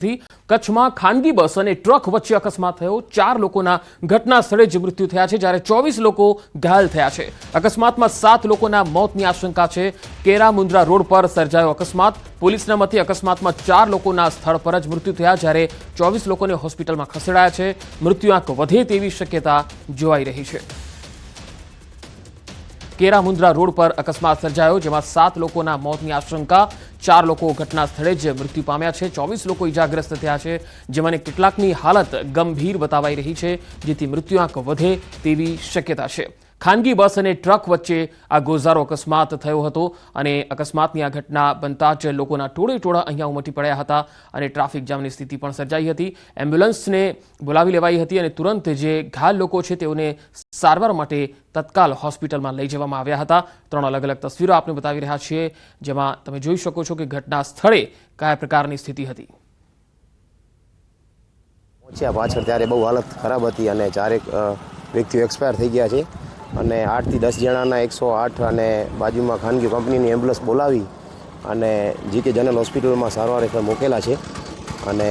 કચ્છમાં ખાનગી બસ અને ટ્રક વચ્ચે અકસ્માત થયો. ચાર લોકોના ઘટના સ્થળે જ મૃત્યુ થયા છે, જ્યારે ચોવીસ લોકો ઘાયલ થયા છે. અકસ્માતમાં સાત લોકોના મોતની આશંકા છે. કેરા મુન્દ્રા રોડ પર સર્જાયો અકસ્માત. પોલીસના મતે અકસ્માતમાં ચાર લોકોના સ્થળ પર જ મૃત્યુ થયા, જ્યારે ચોવીસ લોકોને હોસ્પિટલમાં ખસેડાયા છે. મૃત્યુઆંક વધે તેવી શક્યતા જોવાઈ રહી છે. કેરા મુન્દ્રા રોડ પર અકસ્માત સર્જાયો, જેમાં સાત લોકોના મોતની આશંકા ચાર લોકો ઘટના સ્થળે જ મૃત્યુ પામ્યા છે. ચોવીસ લોકો ઇજાગ્રસ્ત થયા છે જેમાંની કેટલાકની હાલત ગંભીર બતાવાઈ રહી છે, જેથી મૃત્યુઆંક વધે તેવી શક્યતા છે. ખાનગી બસ અને ટ્રક વચ્ચે આ ગોઝારો અકસ્માત થયો હતો અને અકસ્માતની આ ઘટના બનતા જ લોકોના ટોળે ટોળા અહીંયા ઉમટી પડ્યા હતા અને ટ્રાફિક જામની સ્થિતિ પણ સર્જાઈ હતી. એમ્બ્યુલન્સને બોલાવી લેવાઈ હતી અને તુરંત જે ઘાયલ લોકો છે તેઓને સારવાર માટે તત્કાલ હોસ્પિટલમાં લઈ જવામાં આવ્યા હતા. ત્રણ અલગ અલગ તસવીરો આપને બતાવી રહ્યા છીએ, જેમાં તમે જોઈ શકો છો કે ઘટના સ્થળે કયા પ્રકારની સ્થિતિ હતી. પહોંચ્યા પાછળ ત્યારે બહુ હાલત ખરાબ હતી અને ચારેક વ્યક્તિઓ એક્સપાયર થઈ ગયા છે. અને આઠથી દસ જણાના એકસો આઠ અને બાજુમાં ખાનગી કંપનીની એમ્બ્યુલન્સ બોલાવી અને જીકે જનરલ હોસ્પિટલમાં સારવાર હેઠળ મૂકેલા છે અને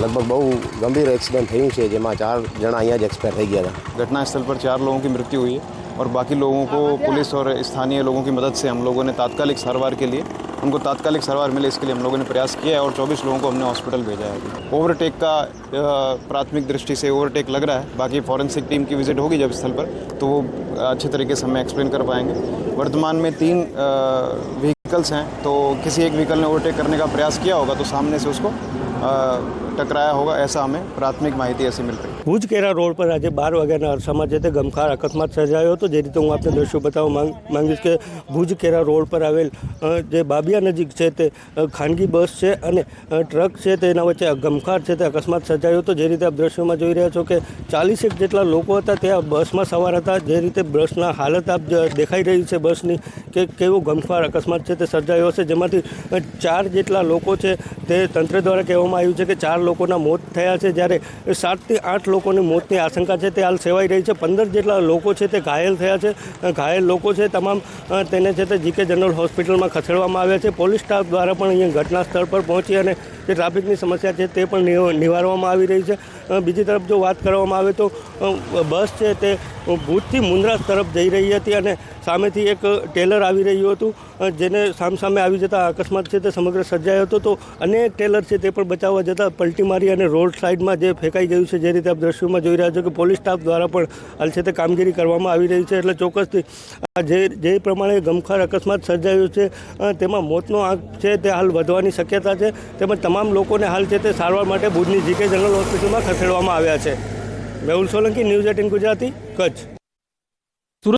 લગભગ બહુ ગંભીર એક્સિડન્ટ થયું છે જેમાં ચાર જણા અહીંયા જ એક્સપાયર થઈ ગયા હતા घटना स्थल पर चार लोगों की मृत्यु हुई है और बाकी लोगों को पुलिस और स्थानीय लोगों की मदद से हम लोगों ने तात्कालिक सारवार के लिए उनको तात्कालिक सारवार मिले, इसके लिए हम लोगों ने प्रयास किया है और 24 लोगों को हमने हॉस्पिटल भेजा है। ओवरटेक का प्राथमिक दृष्टि से ओवरटेक लग रहा है। बाकी फॉरेंसिक टीम की विज़िट होगी जब स्थल पर तो वो अच्छे तरीके से हमें एक्सप्लेन कर पाएँगे। वर्तमान में तीन व्हीकल्स हैं तो किसी एक व्हीकल ने ओवरटेक करने का प्रयास किया होगा तो सामने से उसको टकराया होगा, ऐसा हमें प्राथमिक माहिती ऐसी मिल रही ભુજ કેરા રોડ પર આજે બાર વાગ્યાના અરસામાં જે તે ગમખાર અકસ્માત સર્જાયો હતો જે રીતે હું આપને દ્રશ્યો બતાવવા માંગ, માંગીશ કે ભુજ કેરા રોડ પર આવેલ જે બાબિયા નજીક છે તે ખાનગી બસ છે અને ટ્રક છે તેના વચ્ચે ગમખાર છે તે અકસ્માત સર્જાયો હતો. જે રીતે આપ દ્રશ્યોમાં જોઈ રહ્યા છો કે ચાલીસેક જેટલા લોકો હતા તે આ બસમાં સવાર હતા. જે રીતે બસના હાલત આપ દેખાઈ રહી છે બસની કે કેવો ગમખાર અકસ્માત છે તે સર્જાયો હશે. જેમાંથી ચાર જેટલા લોકો છે તે તંત્ર દ્વારા કહેવામાં આવ્યું છે કે ચાર લોકોના મોત થયા છે. જ્યારે સાતથી આઠ લોકોની મોતની આશંકા છે તે હાલ સેવાઈ રહી છે. પંદર જેટલા લોકો છે તે ઘાયલ થયા છે. ઘાયલ લોકો છે તમામ તેને છે તે જીકે જનરલ હોસ્પિટલમાં ખસેડવામાં આવ્યા છે. પોલીસ સ્ટાફ દ્વારા પણ અહીંયા ઘટના સ્થળ પર પહોંચી અને જે ટ્રાફિકની સમસ્યા છે તે પણ નિવારવામાં આવી રહી છે. બીજી તરફ જો વાત કરવામાં આવે તો બસ છે તે ભૂજથી મુન્દ્રા તરફ જઈ રહી હતી અને સામેથી એક ટેલર આવી રહ્યું હતું. જેને સામસામે આવી જતા અકસ્માત છે તે સમગ્ર સર્જાયો હતો. તો અનેક ટેલર છે તે પણ બચાવવા જતાં પલટી મારી અને રોડ સાઈડમાં જે ફેંકાઈ ગયું છે જે રીતે આપ દ્રશ્યોમાં જોઈ રહ્યા છો કે પોલીસ સ્ટાફ દ્વારા પણ હાલ છે તે કામગીરી કરવામાં આવી રહી છે એટલે ચોક્કસથી આ જે જે પ્રમાણે ગમખાર અકસ્માત સર્જાયો છે તેમાં મોતનો આંક છે તે હાલ વધવાની શક્યતા છે. તેમજ તમામ લોકોને હાલ છે તે સારવાર માટે ભુજની જીકે જનરલ હોસ્પિટલમાં ખસેડવામાં આવ્યા છે. Mehul Solanki, news eighteen Gujarati, Kutch.